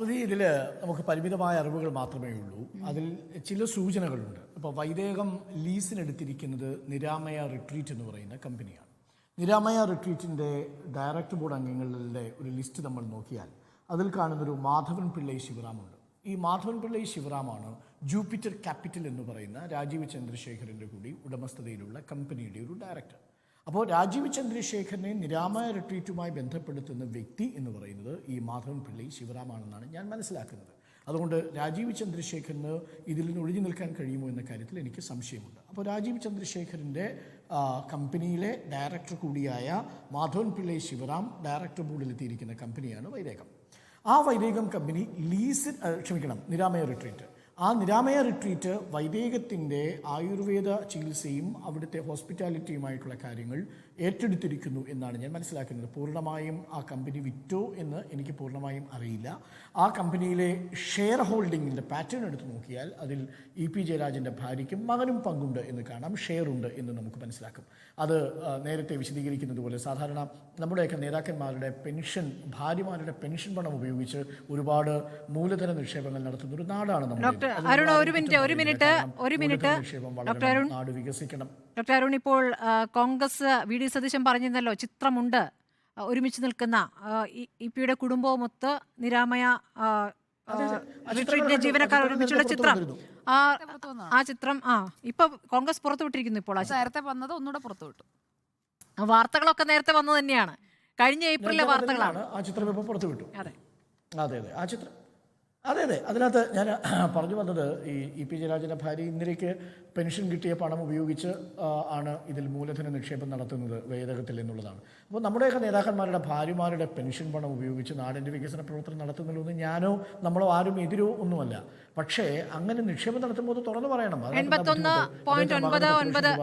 സ്മൃതി ഇതിൽ നമുക്ക് പരിമിതമായ അറിവുകൾ മാത്രമേ ഉള്ളൂ. അതിൽ ചില സൂചനകളുണ്ട്. ഇപ്പോൾ വൈദേഹം ലീസിനെടുത്തിരിക്കുന്നത് നിരാമയ റിട്രീറ്റ് എന്ന് പറയുന്ന കമ്പനിയാണ്. നിരാമയ റിട്രീറ്റിന്റെ ഡയറക്ടർ ബോർഡ് അംഗങ്ങളുടെ ഒരു ലിസ്റ്റ് നമ്മൾ നോക്കിയാൽ അതിൽ കാണുന്നൊരു മാധവൻ പിള്ളൈ ശിവറാമുണ്ട് ഈ മാധവൻ പിള്ളൈ ശിവറാമാണ് ജൂപ്പിറ്റർ ക്യാപിറ്റൽ എന്ന് പറയുന്ന രാജീവ് ചന്ദ്രശേഖരന്റെ കൂടി ഉടമസ്ഥതയിലുള്ള കമ്പനിയുടെ ഒരു ഡയറക്ടർ അപ്പോൾ രാജീവ് ചന്ദ്രശേഖരനെ നിരാമയ റിട്രീറ്റുമായി ബന്ധപ്പെടുത്തുന്ന വ്യക്തി എന്ന് പറയുന്നത് ഈ മാധവൻ പിള്ളി ശിവറാമാണെന്നാണ് ഞാൻ മനസ്സിലാക്കുന്നത്. അതുകൊണ്ട് രാജീവ് ചന്ദ്രശേഖരന് ഇതിൽ നിന്ന് ഒഴിഞ്ഞു നിൽക്കാൻ കഴിയുമോ എന്ന കാര്യത്തിൽ എനിക്ക് സംശയമുണ്ട്. അപ്പോൾ രാജീവ് ചന്ദ്രശേഖരന്റെ കമ്പനിയിലെ ഡയറക്ടർ കൂടിയായ മാധവൻ പിള്ളൈ ശിവറാം ഡയറക്ടർ ബോർഡിലെത്തിയിരിക്കുന്ന കമ്പനിയാണ് വൈരേഖം. ആ വൈരേഖം കമ്പനി ലീസ് ആ, ക്ഷമിക്കണം നിരാമയ റിട്രീറ്റ് ആ നിരാമയ റിട്രീറ്റ് വൈദേഹത്തിന്റെ ആയുർവേദ ചികിത്സയും അവിടുത്തെ ഹോസ്പിറ്റാലിറ്റിയുമായിട്ടുള്ള കാര്യങ്ങൾ ഏറ്റെടുത്തിരിക്കുന്നു എന്നാണ് ഞാൻ മനസ്സിലാക്കുന്നത്. പൂർണമായും ആ കമ്പനി വിറ്റോ എന്ന് എനിക്ക് പൂർണമായും അറിയില്ല. ആ കമ്പനിയിലെ ഷെയർ ഹോൾഡിങ്ങിന്റെ പാറ്റേൺ എടുത്തു നോക്കിയാൽ അതിൽ ഇ പി ജയരാജന്റെ ഭാര്യയ്ക്കും മകനും പങ്കുണ്ട് എന്ന് കാണാം. ഷെയർ ഉണ്ട് എന്ന് നമുക്ക് മനസ്സിലാക്കും. അത് നേരത്തെ വിശദീകരിക്കുന്നത് പോലെ സാധാരണ നമ്മുടെയൊക്കെ നേതാക്കന്മാരുടെ പെൻഷൻ ഭാര്യമാരുടെ പെൻഷൻ പണം ഉപയോഗിച്ച് ഒരുപാട് മൂലധന നിക്ഷേപങ്ങൾ നടത്തുന്ന ഒരു നാടാണ് നമ്മൾ ഒരു മിനിറ്റ് ഒരു മിനിറ്റ് ഒരു നാട് വികസിക്കണം. ഡോക്ടർ അരുൺ ഇപ്പോൾ കോൺഗ്രസ് വി ഡി സതീശൻ പറഞ്ഞിരുന്നല്ലോ ചിത്രമുണ്ട് ഒരുമിച്ച് നിൽക്കുന്ന ഇ- പിയുടെ കുടുംബവുമൊത്ത് നിരാമയ റിട്രീറ്റിന്റെ ജീവനക്കാർ ഒരുമിച്ചുള്ള ചിത്രം. ആ ആ ചിത്രം ആ ഇപ്പൊ കോൺഗ്രസ് പുറത്തുവിട്ടിരിക്കുന്നു ഇപ്പോൾ ആ നേരത്തെ വന്നത് ഒന്നുകൂടെ പുറത്തുവിട്ടു ആ വാർത്തകളൊക്കെ നേരത്തെ വന്നത് തന്നെയാണ്. കഴിഞ്ഞ ഏപ്രിലെ വാർത്തകളാണ്. ആ ചിത്രം ഇപ്പൊ പുറത്തു വിട്ടു. അതെ. അതെ അതെ. ആ ചിത്രം അതെ അതെ. അതിനകത്ത് ഞാൻ പറഞ്ഞു വന്നത് ഈ ഇ പി ജയരാജന്റെ ഭാര്യ ഇന്ദിരയ്ക്ക് പെൻഷൻ കിട്ടിയ പണം ഉപയോഗിച്ച് ആണ് ഇതിൽ മൂലധന നിക്ഷേപം നടത്തുന്നത് വേദകത്തിൽ എന്നുള്ളതാണ്. അപ്പോൾ നമ്മുടെയൊക്കെ നേതാക്കന്മാരുടെ ഭാര്യമാരുടെ പെൻഷൻ പണം ഉപയോഗിച്ച് നാടിന്റെ വികസന പ്രവർത്തനം നടത്തുന്നതിലൊന്നും ഞാനോ നമ്മളോ ആരും എതിരോ ഒന്നുമല്ല. പക്ഷേ അങ്ങനെ നിക്ഷേപം നടത്തുമ്പോൾ തുറന്ന് പറയണം. രൂപ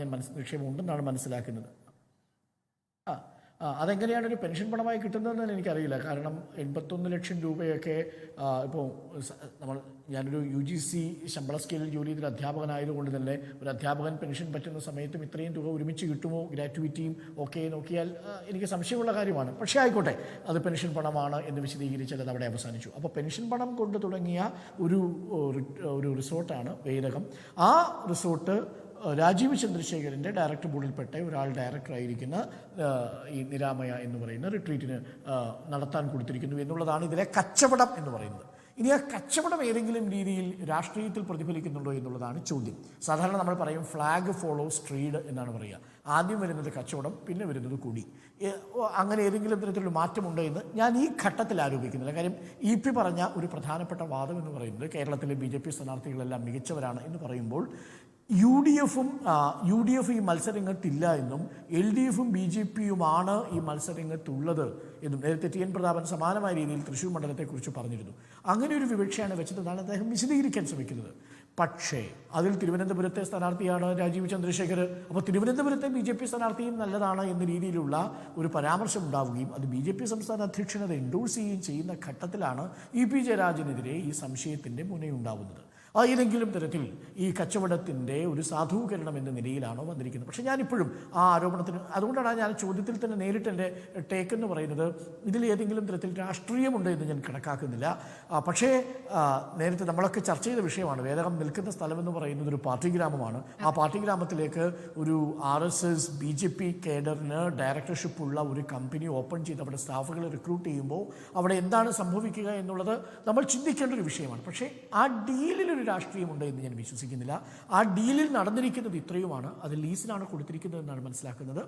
ഞാൻ നിക്ഷേപം ഉണ്ടെന്നാണ് മനസ്സിലാക്കുന്നത്. ആ അതെങ്ങനെയാണ് ഒരു പെൻഷൻ പണമായി കിട്ടുന്നതെന്ന് എനിക്കറിയില്ല. കാരണം എൺപത്തൊന്ന് ലക്ഷം രൂപയൊക്കെ ഇപ്പോൾ നമ്മൾ ഞാനൊരു യു ജി സി ശമ്പള സ്കെയിലിൽ ജോലി ചെയ്തൊരു അധ്യാപകനായതുകൊണ്ട് തന്നെ ഒരു അധ്യാപകൻ പെൻഷൻ പറ്റുന്ന സമയത്തും ഇത്രയും തുക ഒരുമിച്ച് കിട്ടുമോ? ഗ്രാറ്റുവിറ്റിയും ഒക്കെ നോക്കിയാൽ എനിക്ക് സംശയമുള്ള കാര്യമാണ്. പക്ഷേ ആയിക്കോട്ടെ അത് പെൻഷൻ പണമാണ് എന്ന് വിശദീകരിച്ചാൽ അത് അവിടെ അവസാനിച്ചു. അപ്പോൾ പെൻഷൻ പണം കൊണ്ട് തുടങ്ങിയ ഒരു ഒരു റിസോർട്ടാണ് വേദകം ആ റിസോർട്ട് രാജീവ് ചന്ദ്രശേഖരന്റെ ഡയറക്ടർ ബോർഡിൽപ്പെട്ട ഒരാൾ ഡയറക്ടറായിരിക്കുന്ന ഈ നിരാമയ എന്ന് പറയുന്ന റിട്രീറ്റിന് നടത്താൻ കൊടുത്തിരിക്കുന്നു എന്നുള്ളതാണ് ഇതിലെ കച്ചവടം എന്ന് പറയുന്നത്. ഇനി ആ കച്ചവടം ഏതെങ്കിലും രീതിയിൽ രാഷ്ട്രീയത്തിൽ പ്രതിഫലിക്കുന്നുണ്ടോ എന്നുള്ളതാണ് ചോദ്യം. സാധാരണ നമ്മൾ പറയും ഫ്ലാഗ് ഫോളോ സ്ട്രീഡ് എന്നാണ് പറയുക. ആദ്യം വരുന്നത് കച്ചവടം പിന്നെ വരുന്നത് കൂടി. അങ്ങനെ ഏതെങ്കിലും തരത്തിലുള്ള മാറ്റമുണ്ടോ എന്ന് ഞാൻ ഈ ഘട്ടത്തിൽ ആരോപിക്കുന്നില്ല. കാര്യം ഇ പി പറഞ്ഞ ഒരു പ്രധാനപ്പെട്ട വാദം എന്ന് പറയുന്നത് കേരളത്തിലെ ബി ജെ പി സ്ഥാനാർത്ഥികളെല്ലാം മികച്ചവരാണ് എന്ന് പറയുമ്പോൾ യു ഡി എഫും യു ഡി എഫ് ഈ മത്സരരംഗത്തില്ല എന്നും എൽ ഡി എഫും ബി ജെ പിയുമാണ് ഈ മത്സരരംഗത്തുള്ളത് എന്നും നേരത്തെ ടി എൻ പ്രതാപൻ സമാനമായ രീതിയിൽ തൃശ്ശൂർ മണ്ഡലത്തെക്കുറിച്ച് പറഞ്ഞിരുന്നു. അങ്ങനെ ഒരു വിവക്ഷയാണ് വെച്ചതെന്നാണ് അദ്ദേഹം വിശദീകരിക്കാൻ ശ്രമിക്കുന്നത്. പക്ഷേ അതിൽ തിരുവനന്തപുരത്തെ സ്ഥാനാർത്ഥിയാണ് രാജീവ് ചന്ദ്രശേഖർ. അപ്പോൾ തിരുവനന്തപുരത്തെ ബി ജെ പി സ്ഥാനാർത്ഥിയും നല്ലതാണ് എന്ന രീതിയിലുള്ള ഒരു പരാമർശം ഉണ്ടാവുകയും അത് ബി ജെ പി സംസ്ഥാന അധ്യക്ഷനത് എൻഡോഴ്സ് ചെയ്യുകയും ചെയ്യുന്ന ഘട്ടത്തിലാണ് ഇ പി ജയരാജനെതിരെ ഈ സംശയത്തിന്റെ മുനയുണ്ടാവുന്നത്. ഏതെങ്കിലും തരത്തിൽ ഈ കച്ചവടത്തിന്റെ ഒരു സാധൂകരണം എന്ന നിലയിലാണോ വന്നിരിക്കുന്നത്. പക്ഷേ ഞാനിപ്പോഴും ആ ആരോപണത്തിന് അതുകൊണ്ടാണ് ഞാൻ ചോദ്യത്തിൽ തന്നെ നേരിട്ട് എന്റെ ടേക്ക് എന്ന് പറയുന്നത് ഇതിൽ ഏതെങ്കിലും തരത്തിൽ രാഷ്ട്രീയമുണ്ട് എന്ന് ഞാൻ കണക്കാക്കുന്നില്ല. പക്ഷേ നേരത്തെ നമ്മളൊക്കെ ചർച്ച ചെയ്ത വിഷയമാണ്. വേദകം നിൽക്കുന്ന സ്ഥലമെന്ന് പറയുന്നത് ഒരു പാർട്ടി ഗ്രാമമാണ്. ആ പാർട്ടി ഗ്രാമത്തിലേക്ക് ഒരു R S S B J P കേഡറിന് ഡയറക്ടർഷിപ്പുള്ള ഒരു കമ്പനി ഓപ്പൺ ചെയ്ത് അവിടെ സ്റ്റാഫുകളെ റിക്രൂട്ട് ചെയ്യുമ്പോൾ അവിടെ എന്താണ് സംഭവിക്കുക എന്നുള്ളത് നമ്മൾ ചിന്തിക്കേണ്ട ഒരു വിഷയമാണ്. പക്ഷേ ആ ഡീലിൽ ഒരു രാഷ്ട്രീയമുണ്ട് എന്ന് ഞാൻ വിശ്വസിക്കുന്നില്ല. ആ ഡീലിൽ നടന്നിരിക്കുന്നത് ഇത്രയുമാണ്. അത് ലീസിലാണ് കൊടുത്തിരിക്കുന്നത് എന്നാണ് മനസ്സിലാക്കുന്നത്.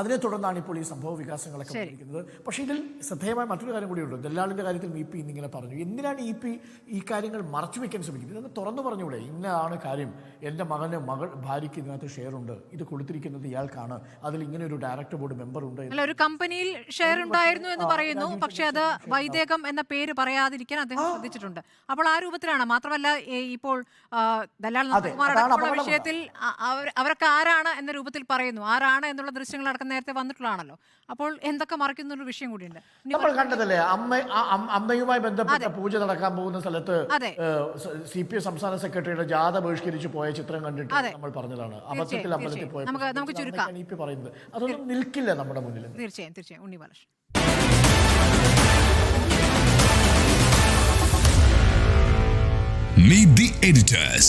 അതിനെ തുടർന്നാണ് ഇപ്പോൾ ഈ സംഭവ വികാസങ്ങളൊക്കെ വന്നിരിക്കുന്നത്. പക്ഷേ ഇതിൽ ശ്രദ്ധേയമായ മറ്റൊരു കാര്യം കൂടിയുണ്ട്. ദല്ലാളിന്റെ കാര്യത്തിൽ ഇ പി ഇന്നിങ്ങനെ പറഞ്ഞു. എന്തിനാണ് ഇ പി ഈ കാര്യങ്ങൾ മറച്ചു വയ്ക്കാൻ ശ്രമിക്കുന്നത്? ഇതൊന്ന് തുറന്നു പറഞ്ഞൂടെ ഇന്നതാണ് കാര്യം. എന്റെ മകന് മകൾ ഭാര്യയ്ക്ക് ഇതിനകത്ത് ഷെയർ ഉണ്ട്. ഇത് കൊടുത്തിരിക്കുന്നത് ഇയാൾക്കാണ്. അതിൽ ഇങ്ങനെ ഒരു ഡയറക്ടർ ബോർഡ് മെമ്പർ ഉണ്ട് അല്ല ഒരു കമ്പനിയിൽ ഷെയർ ഉണ്ടായിരുന്നു എന്ന് പറയുന്നു. പക്ഷേ അത് വൈദേകം എന്ന പേര് പറയാതിരിക്കാൻ അദ്ദേഹം ശ്രദ്ധിച്ചിട്ടുണ്ട്. അപ്പോൾ ആ രൂപത്തിലാണ്. മാത്രമല്ല ഇപ്പോൾ ദല്ലാൾ ദല്ലാൽ വിഷയത്തിൽ അവരൊക്കെ ആരാണ് എന്ന രൂപത്തിൽ പറയുന്നു. ആരാണ് എന്നുള്ള അടക്കം നേരത്തെ വന്നിട്ടുള്ളതാണല്ലോ. അപ്പോൾ എന്തൊക്കെ മറിക്കുന്ന ഒരു വിഷയം കൂടിയുണ്ട്. നമ്മൾ കണ്ടതല്ലേ അമ്മ അമ്മയുമായി ബന്ധപ്പെട്ട പൂജ നടക്കാൻ പോകുന്ന സ്ഥലത്ത് സി പി എം സംസ്ഥാന സെക്രട്ടറിയുടെ ജാഥ ബഹിഷ്കരിച്ച് പോയ ചിത്രം കണ്ടിട്ട് നമ്മൾ പറഞ്ഞതാണ്. അബദ്ധത്തിൽ അമ്പലത്തിൽ പോയത് നമുക്ക് ചുരുക്കാം. പറയുന്നത്. അതൊന്നും നിൽക്കില്ല നമ്മുടെ മുന്നിൽ. തീർച്ചയായും തീർച്ചയായും. ഉണ്ണി ബാലകൃഷ്ണൻ. Meet the editors.